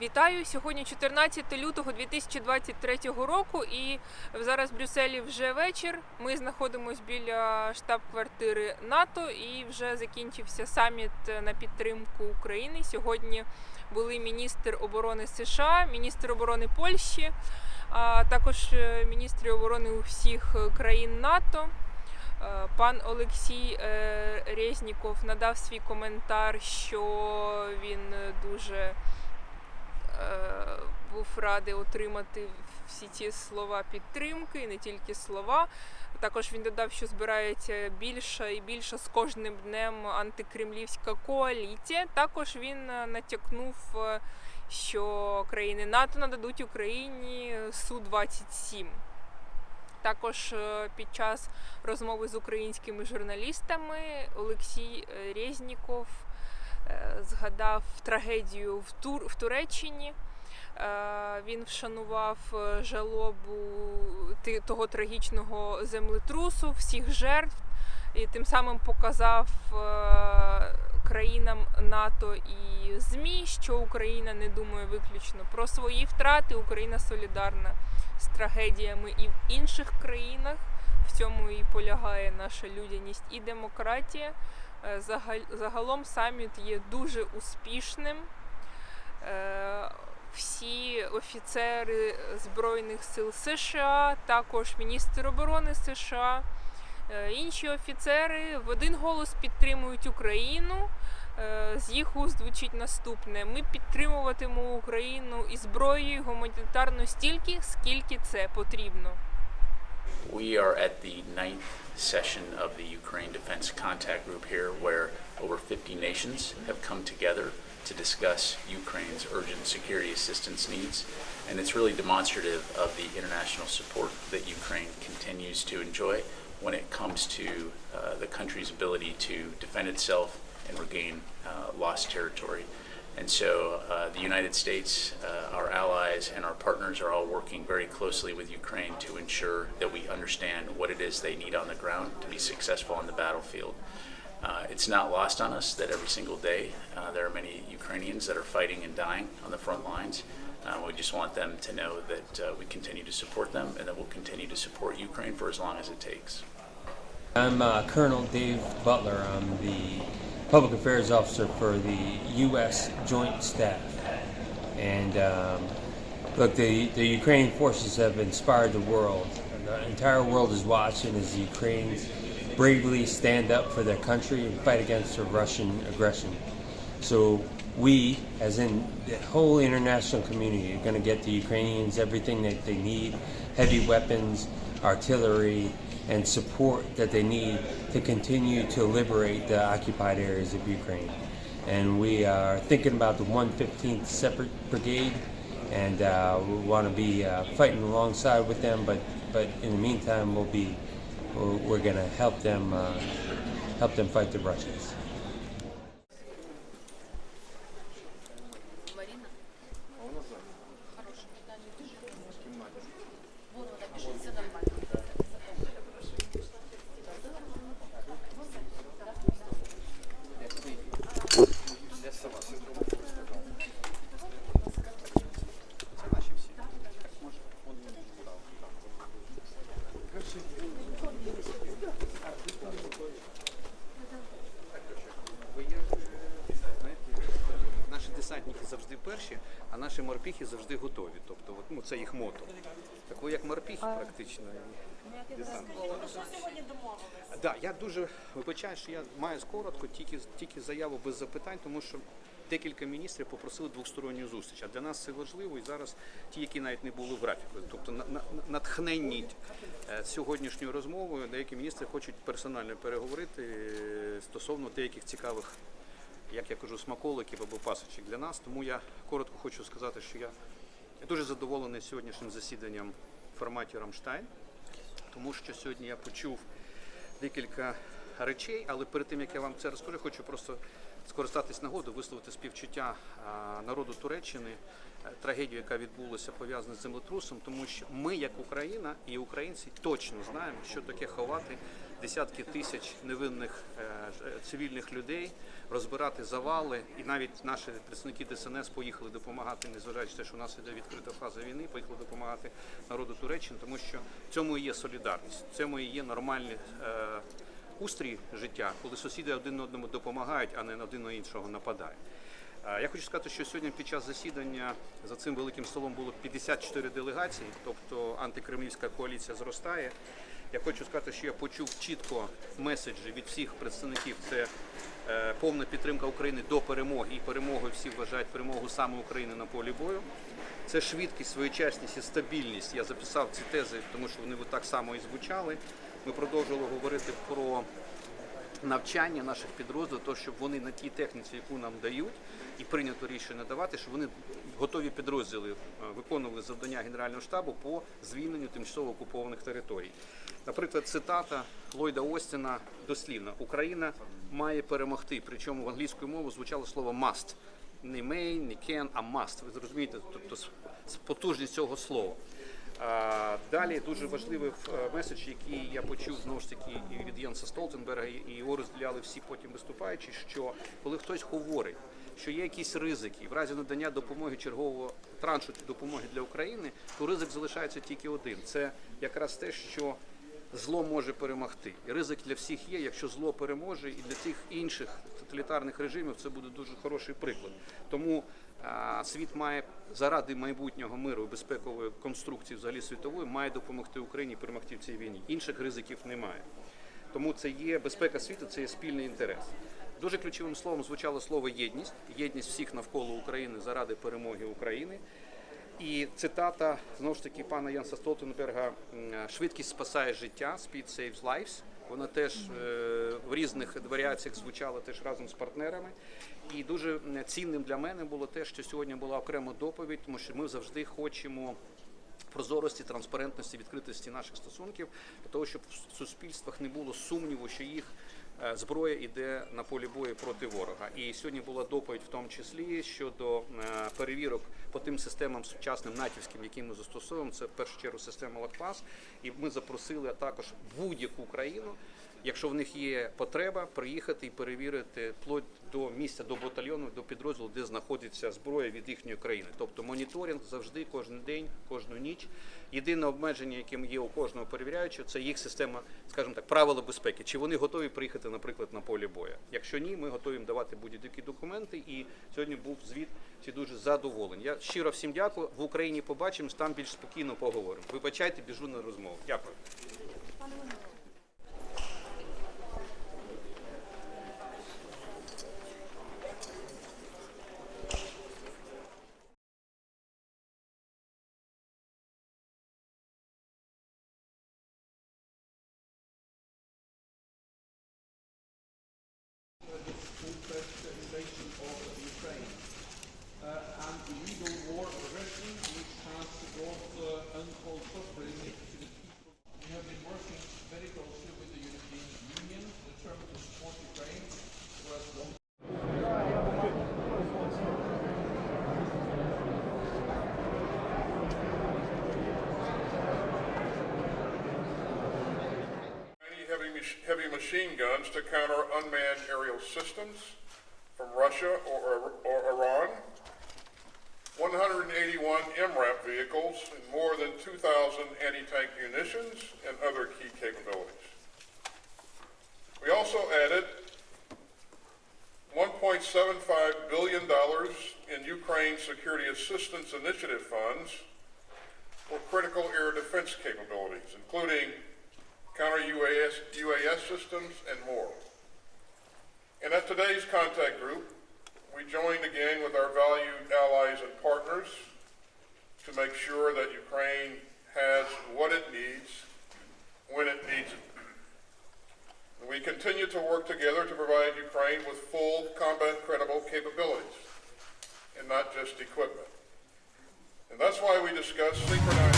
Вітаю сьогодні 14 лютого 2023 року, і зараз в Брюсселі вже вечір. Ми знаходимося біля штаб-квартири НАТО і вже закінчився саміт на підтримку України. Сьогодні були міністр оборони США, міністр оборони Польщі, а також е, міністри оборони усіх країн НАТО. Е, Пан Олексій е, Резніков надав свій коментар, що він дуже був радий отримати всі ці слова підтримки, і не тільки слова. Також він додав, що збирається більша і більша з кожним днем антикремлівська коаліція. Також він е, натякнув, е, що країни НАТО нададуть Україні су 27 також е, під час розмови з українськими журналістами Олексій е, Резніков е, згадав трагедію в, Тур, в Туреччині. Е, Він вшанував е, жалобу того трагічного землетрусу, всіх жертв, і тим самим показав е, країнам НАТО і ЗМІ, що Україна не думає виключно про свої втрати. Україна солідарна з трагедіями і в інших країнах. В цьому і полягає наша людяність і демократія. Е, Загалом саміт є дуже успішним. Е, Всі офіцери Збройних сил США, також міністр оборони США, е, інші офіцери в один голос підтримують Україну. З їх уст звучить наступне: ми підтримуватимемо Україну і зброєю гуманітарно стільки, скільки це потрібно. We are at the ninth session of the Ukraine Defense Contact Group here, where over 50 nations have come together to discuss Ukraine's urgent security assistance needs. And it's really demonstrative of the international support that Ukraine continues to enjoy when it comes to uh, the country's ability to defend itself and regain uh, lost territory. And so uh, the United States, uh, our allies, and our partners are all working very closely with Ukraine to ensure that we understand what it is they need on the ground to be successful on the battlefield. Uh, it's not lost on us that every single day uh, there are many Ukrainians that are fighting and dying on the front lines. Uh, we just want them to know that uh, we continue to support them and that we'll continue to support Ukraine for as long as it takes. I'm Colonel Dave Butler. I'm the Public Affairs Officer for the U.S. Joint Staff. And um, look, the, the Ukrainian forces have inspired the world. The entire world is watching as the Ukrainians bravely stand up for their country and fight against the Russian aggression. So we, as in the whole international community, are going to get the Ukrainians everything that they need, heavy weapons, artillery, and support that they need to continue to liberate the occupied areas of Ukraine. And we are thinking about the 115th Separate Brigade, and uh, we want to be uh, fighting alongside with them. But but in the meantime, we'll be we're, going to help them uh, help them fight the Russians. Завжди готові. Тобто, от, ну, це їх мото. Так як морпіхи практично. і десантники. Да, я дуже вибачаю, що я маю коротко, тільки, тільки заяву без запитань, тому що декілька міністрів попросили двосторонню зустріч. А для нас це важливо і зараз ті, які навіть не були в графіку. Тобто на, на, натхненні е, сьогоднішньою розмовою, деякі міністри хочуть персонально переговорити е, стосовно деяких цікавих, як я кажу, смаколиків або пасочок для нас. Тому я коротко хочу сказати, що я, я дуже задоволений сьогоднішнім засіданням в форматі Рамштайн, тому що сьогодні я почув декілька речей, але перед тим як я вам це розкажу, хочу просто скористатись нагодою, висловити співчуття народу Туреччини, е, трагедію, яка відбулася пов'язана з землетрусом, тому що ми, як Україна і українці, точно знаємо, що таке ховати десятки тисяч невинних е, цивільних людей, розбирати завали. І навіть наші представники ДСНС поїхали допомагати, незважаючи на те, що у нас іде відкрита фаза війни, поїхали допомагати народу Туреччини, тому що в цьому і є солідарність, в цьому і є нормальний е, устрій життя, коли сусіди один одному допомагають, а не один на іншого нападають. Е, Я хочу сказати, що сьогодні під час засідання за цим великим столом було 54 делегації, тобто антикремлівська коаліція зростає. Я хочу сказати, що я почув чітко меседжі від всіх представників. Це е, повна підтримка України до перемоги, і перемогою всі вважають перемогу саме України на полі бою. Це швидкість, своєчасність і стабільність. Я записав ці тези, тому що вони так само і звучали. Ми продовжували говорити про навчання наших підрозділів, то щоб вони на тій техніці, яку нам дають, і прийнято рішення давати, щоб вони готові підрозділи е, виконували завдання Генерального штабу по звільненню тимчасово окупованих територій. Наприклад, цитата Ллойда Остіна дослівна: Україна має перемогти. Причому в англійською мовою звучало слово must. Не may, не can, а must. Ви зрозумієте, тобто потужність цього слова. Далі дуже важливий е, меседж, який я почув знову ж таки і від Єнса Столтенберга, і його розділяли всі потім виступаючі, що коли хтось говорить, що є якісь ризики, в разі надання допомоги чергового траншу допомоги для України, то ризик залишається тільки один. Це якраз те, що зло може перемогти. І ризик для всіх є, якщо зло переможе, і для тих інших тоталітарних режимів це буде дуже хороший приклад. Тому світ має заради майбутнього миру і безпекової конструкції взагалі світової має допомогти Україні перемогти в цій війні. Інших ризиків немає. Тому це є безпека світу, це є спільний інтерес. Дуже ключовим словом звучало слово єдність, єдність всіх навколо України заради перемоги України. І цитата знову ж таки пана Янса Столтенберга швидкість спасає життя, speed saves lives. Вона теж е, в різних варіаціях звучала теж разом з партнерами. І дуже цінним для мене було те, що сьогодні була окрема доповідь, тому що ми завжди хочемо прозорості, транспарентності, відкритості наших стосунків для того, щоб в суспільствах не було сумніву, що їх зброя йде на полі бою проти ворога. І сьогодні була доповідь, в тому числі щодо е, перевірок по тим системам сучасним натівським, які ми застосовуємо. Це в першу чергу система Лакпас. І ми запросили також будь-яку країну. Якщо в них є потреба, приїхати і перевірити вплоть до місця, до батальйону, до підрозділу, де знаходиться зброя від їхньої країни. Тобто моніторинг завжди, кожен день, кожну ніч. Єдине обмеження, яким є у кожного перевіряючого, це їх система, скажімо так, правила безпеки. Чи вони готові приїхати, наприклад, на полі бою? Якщо ні, ми готові їм давати будь-які документи. І сьогодні був звіт. Всі дуже задоволені. Я щиро всім дякую. В Україні побачимось, там більш спокійно поговоримо. Вибачайте, біжу на розмову. Дякую. Heavy, machine guns to counter unmanned aerial systems from Russia or, or Iran, 181 MRAP vehicles, and more than 2,000 anti-tank munitions and other key capabilities. We also added $1.75 billion in Ukraine Security Assistance Initiative funds for critical air defense capabilities, including counter UAS, UAS systems, and more. And at today's contact group, we joined again with our valued allies and partners to make sure that Ukraine has what it needs when it needs it. We continue to work together to provide Ukraine with full combat credible capabilities and not just equipment. And that's why we discussed synchronized